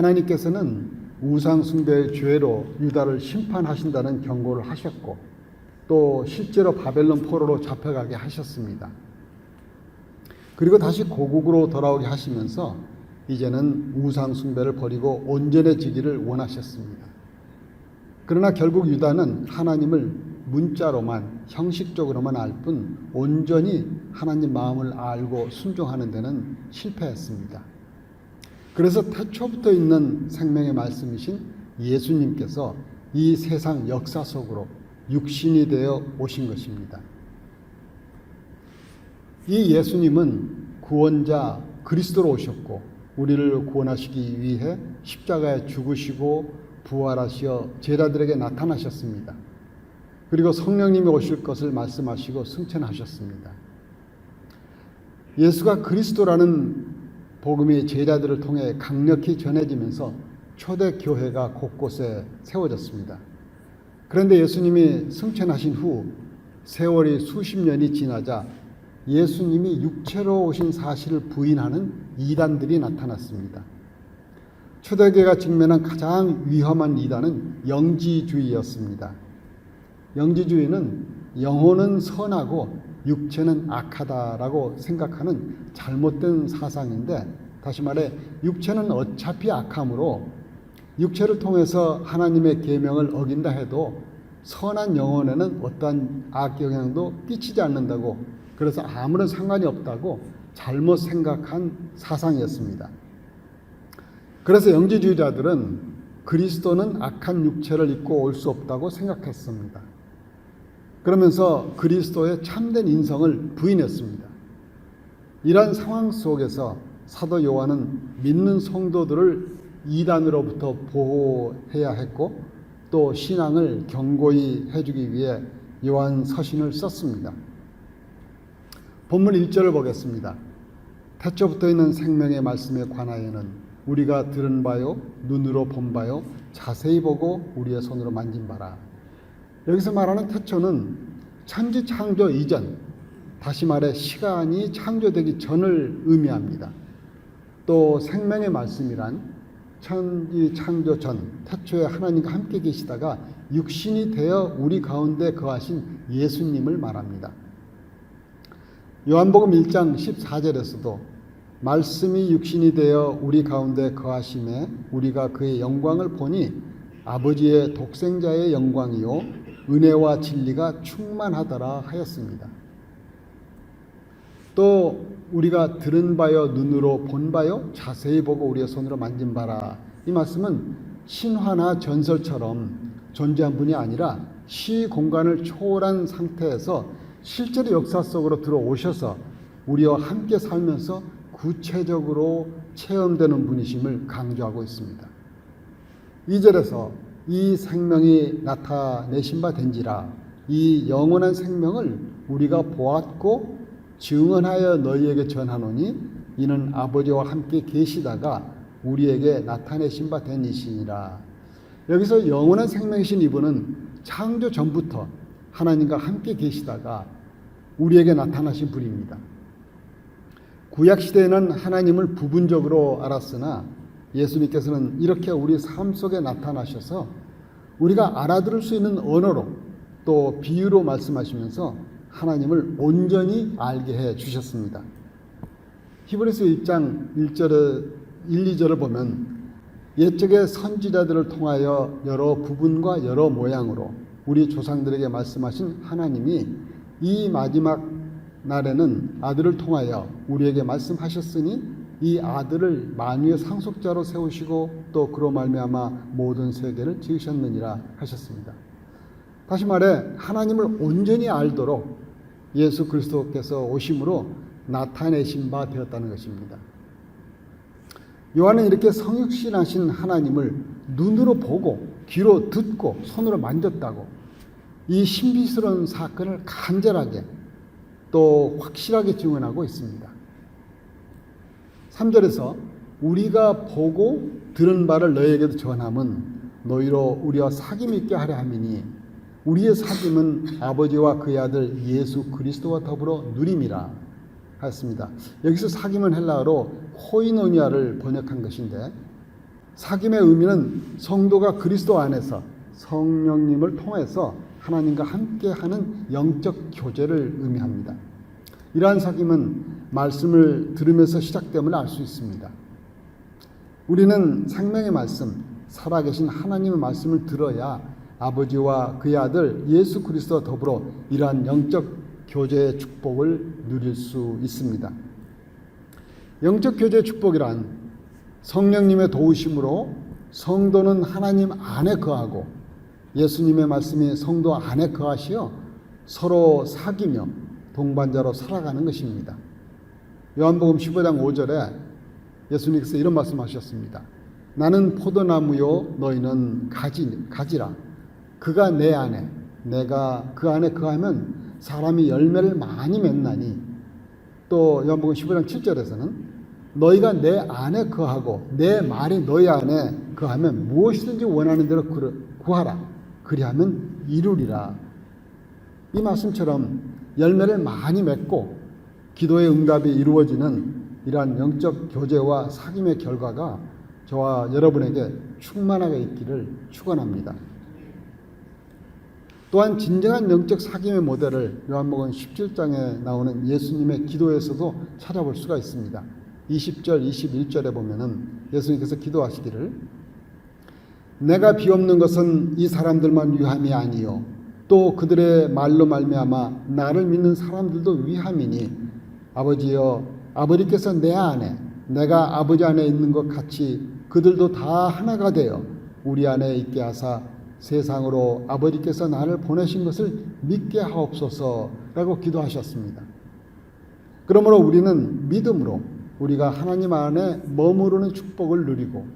하나님께서는 우상숭배의 죄로 유다를 심판하신다는 경고를 하셨고 또 실제로 바벨론 포로로 잡혀가게 하셨습니다. 그리고 다시 고국으로 돌아오게 하시면서 이제는 우상숭배를 버리고 온전해지기를 원하셨습니다. 그러나 결국 유다는 하나님을 문자로만 형식적으로만 알 뿐 온전히 하나님 마음을 알고 순종하는 데는 실패했습니다. 그래서 태초부터 있는 생명의 말씀이신 예수님께서 이 세상 역사 속으로 육신이 되어 오신 것입니다. 이 예수님은 구원자 그리스도로 오셨고 우리를 구원하시기 위해 십자가에 죽으시고 부활하시어 제자들에게 나타나셨습니다. 그리고 성령님이 오실 것을 말씀하시고 승천하셨습니다. 예수가 그리스도라는 복음이 제자들을 통해 강력히 전해지면서 초대 교회가 곳곳에 세워졌습니다. 그런데 예수님이 승천하신 후 세월이 수십 년이 지나자 예수님이 육체로 오신 사실을 부인하는 이단들이 나타났습니다. 초대교회가 직면한 가장 위험한 이단은 영지주의였습니다. 영지주의는 영혼은 선하고 육체는 악하다라고 생각하는 잘못된 사상인데 다시 말해 육체는 어차피 악함으로 육체를 통해서 하나님의 계명을 어긴다 해도 선한 영혼에는 어떠한 악 영향도 끼치지 않는다고 그래서 아무런 상관이 없다고 잘못 생각한 사상이었습니다. 그래서 영지주의자들은 그리스도는 악한 육체를 입고 올 수 없다고 생각했습니다. 그러면서 그리스도의 참된 인성을 부인했습니다. 이러한 상황 속에서 사도 요한은 믿는 성도들을 이단으로부터 보호해야 했고 또 신앙을 경고히 해주기 위해 요한 서신을 썼습니다. 본문 1절을 보겠습니다. 태초부터 있는 생명의 말씀에 관하여는 우리가 들은 바요, 눈으로 본 바요, 자세히 보고 우리의 손으로 만진 바라. 여기서 말하는 태초는 천지 창조 이전, 다시 말해 시간이 창조되기 전을 의미합니다. 또 생명의 말씀이란 천지 창조 전 태초에 하나님과 함께 계시다가 육신이 되어 우리 가운데 거하신 예수님을 말합니다. 요한복음 1장 14절에서도 말씀이 육신이 되어 우리 가운데 거하심에 우리가 그의 영광을 보니 아버지의 독생자의 영광이요 은혜와 진리가 충만하더라 하였습니다. 또 우리가 들은 바요 눈으로 본 바요 자세히 보고 우리의 손으로 만진 바라 이 말씀은 신화나 전설처럼 존재한 분이 아니라 시 공간을 초월한 상태에서 실제로 역사 속으로 들어오셔서 우리와 함께 살면서 구체적으로 체험되는 분이심을 강조하고 있습니다. 2절에서 이 생명이 나타내신 바 된지라 이 영원한 생명을 우리가 보았고 증언하여 너희에게 전하노니 이는 아버지와 함께 계시다가 우리에게 나타내신 바 된 이시니라. 여기서 영원한 생명이신 이분은 창조 전부터 하나님과 함께 계시다가 우리에게 나타나신 분입니다. 구약 시대에는 하나님을 부분적으로 알았으나 예수님께서는 이렇게 우리 삶 속에 나타나셔서 우리가 알아들을 수 있는 언어로 또 비유로 말씀하시면서 하나님을 온전히 알게 해 주셨습니다. 히브리서 1장 1절에 1, 2절을 보면 옛적의 선지자들을 통하여 여러 부분과 여러 모양으로 우리 조상들에게 말씀하신 하나님이 이 마지막 날에는 아들을 통하여 우리에게 말씀하셨으니 이 아들을 만유의 상속자로 세우시고 또 그로 말미암아 모든 세계를 지으셨느니라 하셨습니다. 다시 말해 하나님을 온전히 알도록 예수 그리스도께서 오심으로 나타내신 바 되었다는 것입니다. 요한은 이렇게 성육신하신 하나님을 눈으로 보고 귀로 듣고 손으로 만졌다고 이 신비스러운 사건을 간절하게 또 확실하게 증언하고 있습니다. 3절에서 우리가 보고 들은 바를 너희에게도 전함은 너희로 우리와 사귐 있게 하려 함이니 우리의 사귐은 아버지와 그의 아들 예수 그리스도와 더불어 누림이라 하였습니다. 여기서 사귐은 헬라어로 코이노니아를 번역한 것인데 사귐의 의미는 성도가 그리스도 안에서 성령님을 통해서 하나님과 함께하는 영적 교제를 의미합니다. 이러한 사귐은 말씀을 들으면서 시작됨을 알 수 있습니다. 우리는 생명의 말씀, 살아계신 하나님의 말씀을 들어야 아버지와 그의 아들 예수 그리스도와 더불어 이러한 영적 교제의 축복을 누릴 수 있습니다. 영적 교제의 축복이란 성령님의 도우심으로 성도는 하나님 안에 거하고 예수님의 말씀이 성도 안에 거하시어 서로 사귀며 동반자로 살아가는 것입니다. 요한복음 15장 5절에 예수님께서 이런 말씀하셨습니다. 나는 포도나무요 너희는 가지 가지라. 그가 내 안에 내가 그 안에 거하면 사람이 열매를 많이 맺나니 또 요한복음 15장 7절에서는 너희가 내 안에 거하고 내 말이 너희 안에 거하면 무엇이든지 원하는 대로 구하라. 그리하면 이루리라. 이 말씀처럼 열매를 많이 맺고 기도의 응답이 이루어지는 이러한 영적 교제와 사귐의 결과가 저와 여러분에게 충만하게 있기를 축원합니다. 또한 진정한 영적 사귐의 모델을 요한복음 17장에 나오는 예수님의 기도에서도 찾아볼 수가 있습니다. 20절, 21절에 보면은 예수님께서 기도하시기를 내가 비옵는 것은 이 사람들만 위함이 아니요 또 그들의 말로 말미암아 나를 믿는 사람들도 위함이니 아버지여 아버지께서 내 안에 내가 아버지 안에 있는 것 같이 그들도 다 하나가 되어 우리 안에 있게 하사 세상으로 아버지께서 나를 보내신 것을 믿게 하옵소서라고 기도하셨습니다. 그러므로 우리는 믿음으로 우리가 하나님 안에 머무르는 축복을 누리고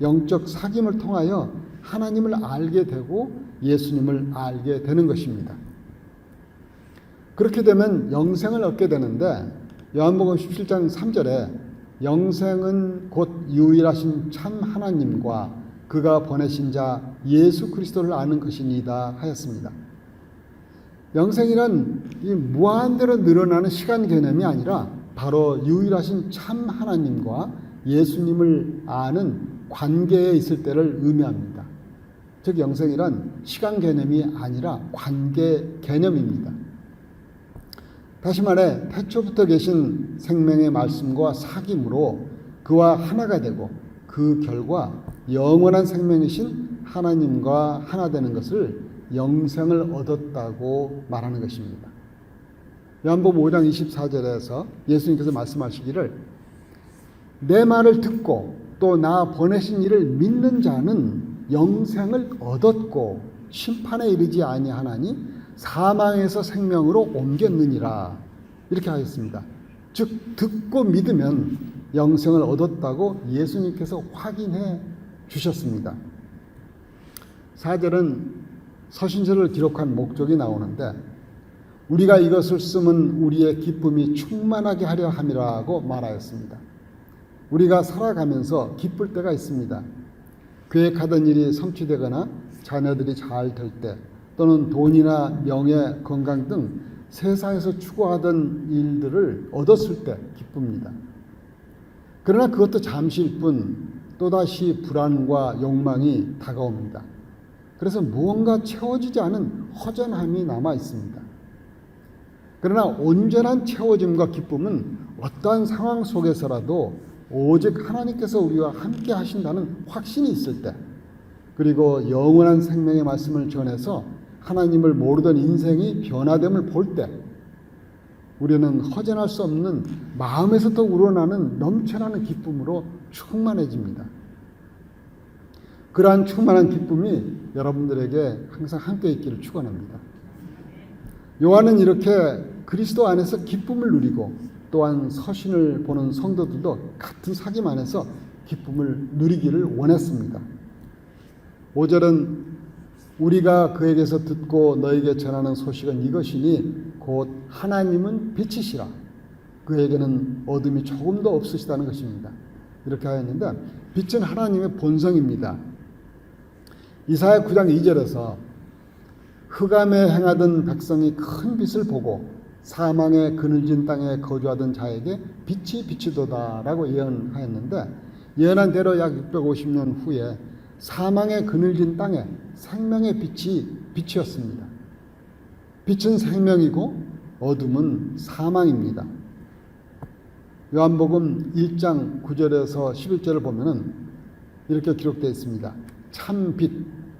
영적 사귐을 통하여 하나님을 알게 되고 예수님을 알게 되는 것입니다. 그렇게 되면 영생을 얻게 되는데 요한복음 17장 3절에 영생은 곧 유일하신 참 하나님과 그가 보내신 자 예수 그리스도를 아는 것이니다 하였습니다. 영생이란 이 무한대로 늘어나는 시간 개념이 아니라 바로 유일하신 참 하나님과 예수님을 아는 관계에 있을 때를 의미합니다. 즉 영생이란 시간 개념이 아니라 관계 개념입니다. 다시 말해 태초부터 계신 생명의 말씀과 사귐으로 그와 하나가 되고 그 결과 영원한 생명이신 하나님과 하나 되는 것을 영생을 얻었다고 말하는 것입니다. 요한복음 5장 24절에서 예수님께서 말씀하시기를 내 말을 듣고 또 나 보내신 이를 믿는 자는 영생을 얻었고 심판에 이르지 아니하나니 사망에서 생명으로 옮겼느니라 이렇게 하였습니다. 즉 듣고 믿으면 영생을 얻었다고 예수님께서 확인해 주셨습니다. 4절은 서신서를 기록한 목적이 나오는데 우리가 이것을 쓰면 우리의 기쁨이 충만하게 하려 함이라고 말하였습니다. 우리가 살아가면서 기쁠 때가 있습니다. 계획하던 일이 성취되거나 자녀들이 잘 될 때, 또는 돈이나 명예, 건강 등 세상에서 추구하던 일들을 얻었을 때 기쁩니다. 그러나 그것도 잠시일 뿐 또다시 불안과 욕망이 다가옵니다. 그래서 무언가 채워지지 않은 허전함이 남아 있습니다. 그러나 온전한 채워짐과 기쁨은 어떠한 상황 속에서라도 오직 하나님께서 우리와 함께 하신다는 확신이 있을 때, 그리고 영원한 생명의 말씀을 전해서 하나님을 모르던 인생이 변화됨을 볼 때, 우리는 허전할 수 없는 마음에서부터 우러나는 넘쳐나는 기쁨으로 충만해집니다. 그러한 충만한 기쁨이 여러분들에게 항상 함께 있기를 축원합니다. 요한은 이렇게 그리스도 안에서 기쁨을 누리고 또한 서신을 보는 성도들도 같은 사귐 안에서 기쁨을 누리기를 원했습니다. 5절은 우리가 그에게서 듣고 너에게 전하는 소식은 이것이니 곧 하나님은 빛이시라. 그에게는 어둠이 조금도 없으시다는 것입니다. 이렇게 하였는데 빛은 하나님의 본성입니다. 이사야 9장 2절에서 흑암에 행하던 백성이 큰 빛을 보고 사망의 그늘진 땅에 거주하던 자에게 빛이 비치도다라고 예언하였는데 예언한 대로 약 650년 후에 사망의 그늘진 땅에 생명의 빛이 빛이었습니다. 빛은 생명이고 어둠은 사망입니다. 요한복음 1장 9절에서 11절을 보면은 이렇게 기록되어 있습니다. 참 빛,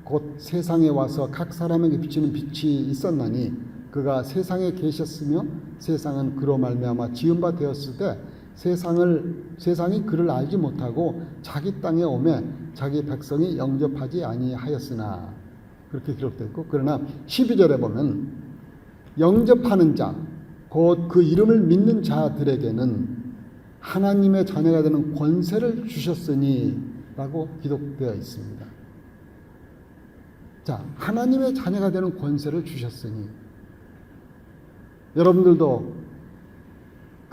곧 세상에 와서 각 사람에게 비치는 빛이 있었나니 그가 세상에 계셨으며 세상은 그로 말미암아 지은 바 되었을 때 세상을 세상이 그를 알지 못하고 자기 땅에 오매 자기 백성이 영접하지 아니하였으나 그렇게 기록되어 있고 그러나 12절에 보면 영접하는 자 곧 그 이름을 믿는 자들에게는 하나님의 자녀가 되는 권세를 주셨으니라고 기록되어 있습니다. 자, 하나님의 자녀가 되는 권세를 주셨으니 여러분들도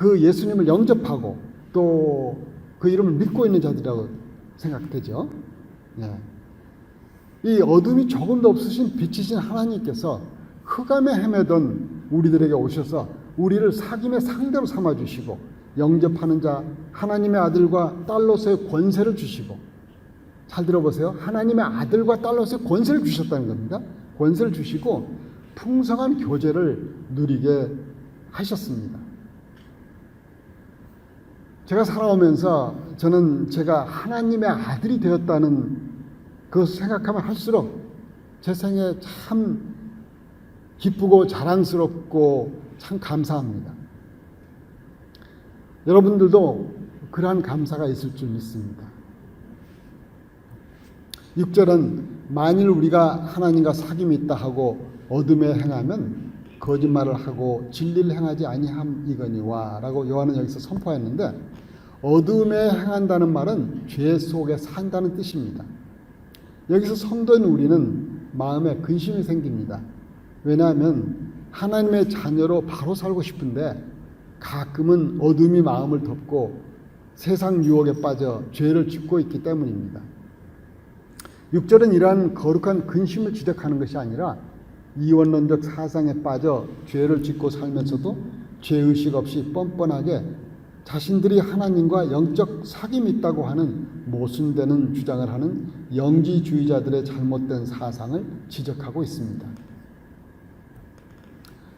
그 예수님을 영접하고 또 그 이름을 믿고 있는 자들이라고 생각되죠. 예. 이 어둠이 조금도 없으신 빛이신 하나님께서 흑암에 헤매던 우리들에게 오셔서 우리를 사귐의 상대로 삼아 주시고 영접하는 자 하나님의 아들과 딸로서의 권세를 주시고 잘 들어보세요. 하나님의 아들과 딸로서의 권세를 주셨다는 겁니다. 권세를 주시고 풍성한 교제를 누리게 하셨습니다. 제가 살아오면서 저는 제가 하나님의 아들이 되었다는 그것을 생각하면 할수록 제 생에 참 기쁘고 자랑스럽고 참 감사합니다. 여러분들도 그러한 감사가 있을 줄 믿습니다. 6절은 만일 우리가 하나님과 사귐이 있다 하고 어둠에 행하면 거짓말을 하고 진리를 행하지 아니함 이거니와 라고 요한은 여기서 선포했는데 어둠에 행한다는 말은 죄 속에 산다는 뜻입니다. 여기서 성도인 우리는 마음에 근심이 생깁니다. 왜냐하면 하나님의 자녀로 바로 살고 싶은데 가끔은 어둠이 마음을 덮고 세상 유혹에 빠져 죄를 짓고 있기 때문입니다. 6절은 이러한 거룩한 근심을 지적하는 것이 아니라 이원론적 사상에 빠져 죄를 짓고 살면서도 죄의식 없이 뻔뻔하게 자신들이 하나님과 영적 사귐이 있다고 하는 모순되는 주장을 하는 영지주의자들의 잘못된 사상을 지적하고 있습니다.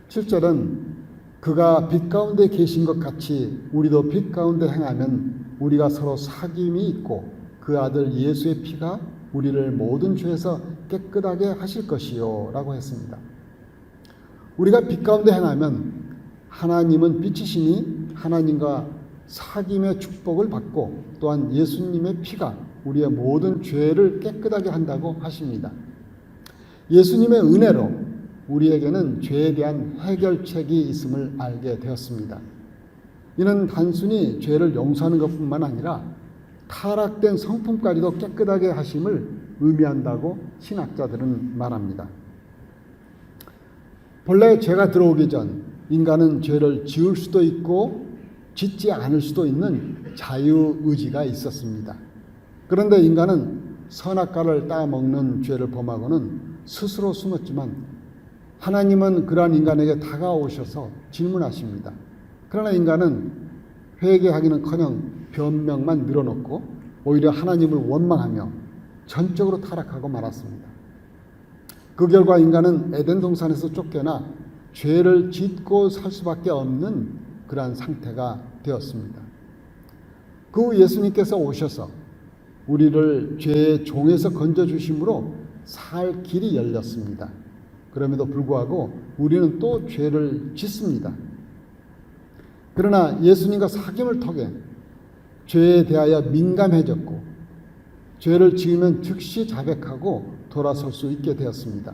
7절은 그가 빛 가운데 계신 것 같이 우리도 빛 가운데 행하면 우리가 서로 사귐이 있고 그 아들 예수의 피가 우리를 모든 죄에서 깨끗하게 하실 것이요 라고 했습니다. 우리가 빛 가운데 행하면 하나님은 빛이시니 하나님과 사귐의 축복을 받고 또한 예수님의 피가 우리의 모든 죄를 깨끗하게 한다고 하십니다. 예수님의 은혜로 우리에게는 죄에 대한 해결책이 있음을 알게 되었습니다. 이는 단순히 죄를 용서하는 것뿐만 아니라 타락된 성품까지도 깨끗하게 하심을 의미한다고 신학자들은 말합니다. 본래 죄가 들어오기 전 인간은 죄를 지을 수도 있고 짓지 않을 수도 있는 자유의지가 있었습니다. 그런데 인간은 선악과를 따먹는 죄를 범하고는 스스로 숨었지만 하나님은 그러한 인간에게 다가오셔서 질문하십니다. 그러나 인간은 회개하기는커녕 변명만 늘어놓고 오히려 하나님을 원망하며 전적으로 타락하고 말았습니다. 그 결과 인간은 에덴 동산에서 쫓겨나 죄를 짓고 살 수밖에 없는 그러한 상태가 되었습니다. 그 후 예수님께서 오셔서 우리를 죄의 종에서 건져 주심으로 살 길이 열렸습니다. 그럼에도 불구하고 우리는 또 죄를 짓습니다. 그러나 예수님과 사귐을 통해 죄에 대하여 민감해졌고 죄를 지으면 즉시 자백하고 돌아설 수 있게 되었습니다.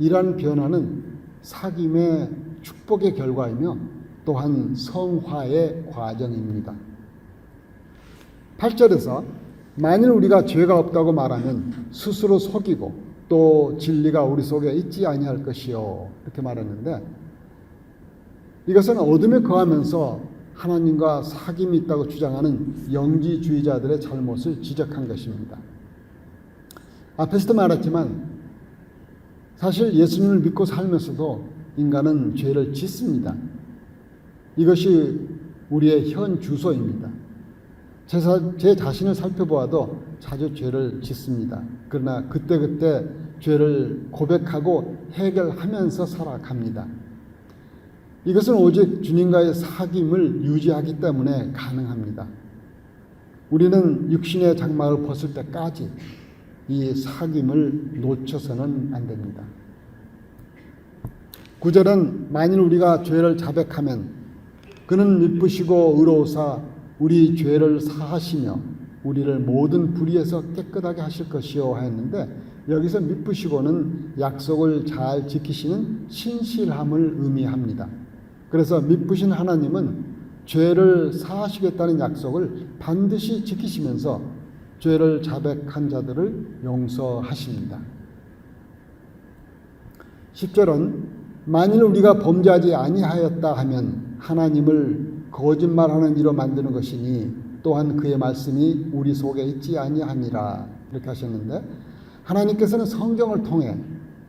이러한 변화는 사귐의 축복의 결과이며 또한 성화의 과정입니다. 8절에서 만일 우리가 죄가 없다고 말하면 스스로 속이고 또 진리가 우리 속에 있지 아니할 것이요 이렇게 말했는데 이것은 어둠에 거하면서 하나님과 사귐이 있다고 주장하는 영지주의자들의 잘못을 지적한 것입니다. 앞에서도 말했지만 사실 예수님을 믿고 살면서도 인간은 죄를 짓습니다. 이것이 우리의 현 주소입니다. 제, 사- 제 자신을 살펴보아도 자주 죄를 짓습니다. 그러나 그때그때 죄를 고백하고 해결하면서 살아갑니다. 이것은 오직 주님과의 사귐을 유지하기 때문에 가능합니다. 우리는 육신의 장막을 벗을 때까지 이 사귐을 놓쳐서는 안 됩니다. 구절은 만일 우리가 죄를 자백하면 그는 미쁘시고 의로우사 우리 죄를 사하시며 우리를 모든 불의에서 깨끗하게 하실 것이요 하였는데 여기서 미쁘시고는 약속을 잘 지키시는 신실함을 의미합니다. 그래서 미쁘신 하나님은 죄를 사하시겠다는 약속을 반드시 지키시면서 죄를 자백한 자들을 용서하십니다. 10절은 만일 우리가 범죄하지 아니하였다 하면 하나님을 거짓말하는 이로 만드는 것이니 또한 그의 말씀이 우리 속에 있지 아니함이라 이렇게 하셨는데 하나님께서는 성경을 통해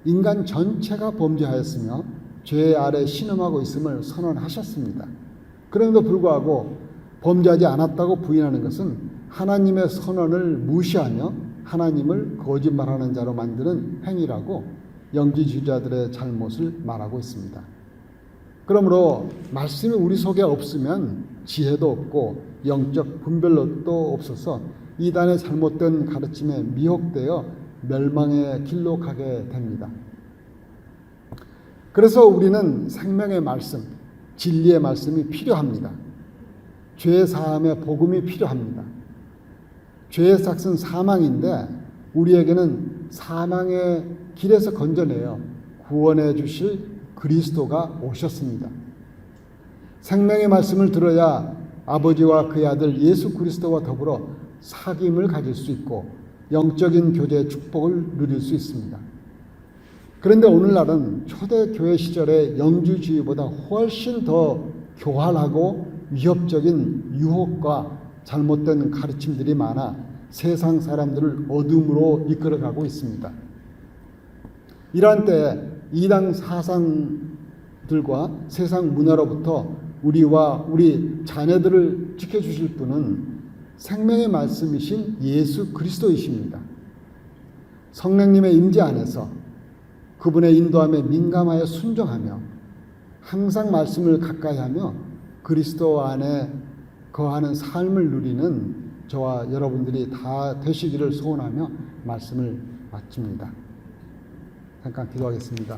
인간 전체가 범죄하였으며 죄 아래 신음하고 있음을 선언하셨습니다. 그럼에도 불구하고 범죄하지 않았다고 부인하는 것은 하나님의 선언을 무시하며 하나님을 거짓말하는 자로 만드는 행위라고 영지주의자들의 잘못을 말하고 있습니다. 그러므로 말씀이 우리 속에 없으면 지혜도 없고 영적 분별력도 없어서 이단의 잘못된 가르침에 미혹되어 멸망의 길로 가게 됩니다. 그래서 우리는 생명의 말씀, 진리의 말씀이 필요합니다. 죄 사함의 복음이 필요합니다. 죄의 삭은 사망인데 우리에게는 사망의 길에서 건져내어 구원해 주실 그리스도가 오셨습니다. 생명의 말씀을 들어야 아버지와 그의 아들 예수 그리스도와 더불어 사귐을 가질 수 있고 영적인 교제의 축복을 누릴 수 있습니다. 그런데 오늘날은 초대교회 시절의 영주주의보다 훨씬 더 교활하고 위협적인 유혹과 잘못된 가르침들이 많아 세상 사람들을 어둠으로 이끌어가고 있습니다. 이러한 때 이당 사상들과 세상 문화로부터 우리와 우리 자녀들을 지켜주실 분은 생명의 말씀이신 예수 그리스도이십니다. 성령님의 임재 안에서 그분의 인도함에 민감하여 순종하며 항상 말씀을 가까이 하며 그리스도 안에 거하는 삶을 누리는 저와 여러분들이 다 되시기를 소원하며 말씀을 마칩니다. 잠깐 기도하겠습니다.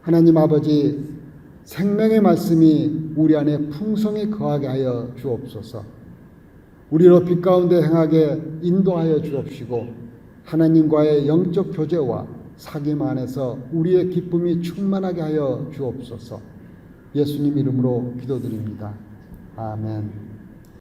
하나님 아버지 생명의 말씀이 우리 안에 풍성히 거하게 하여 주옵소서. 우리로 빛 가운데 행하게 인도하여 주옵시고 하나님과의 영적 교제와 사귐 안에서 우리의 기쁨이 충만하게 하여 주옵소서. 예수님 이름으로 기도드립니다. 아멘.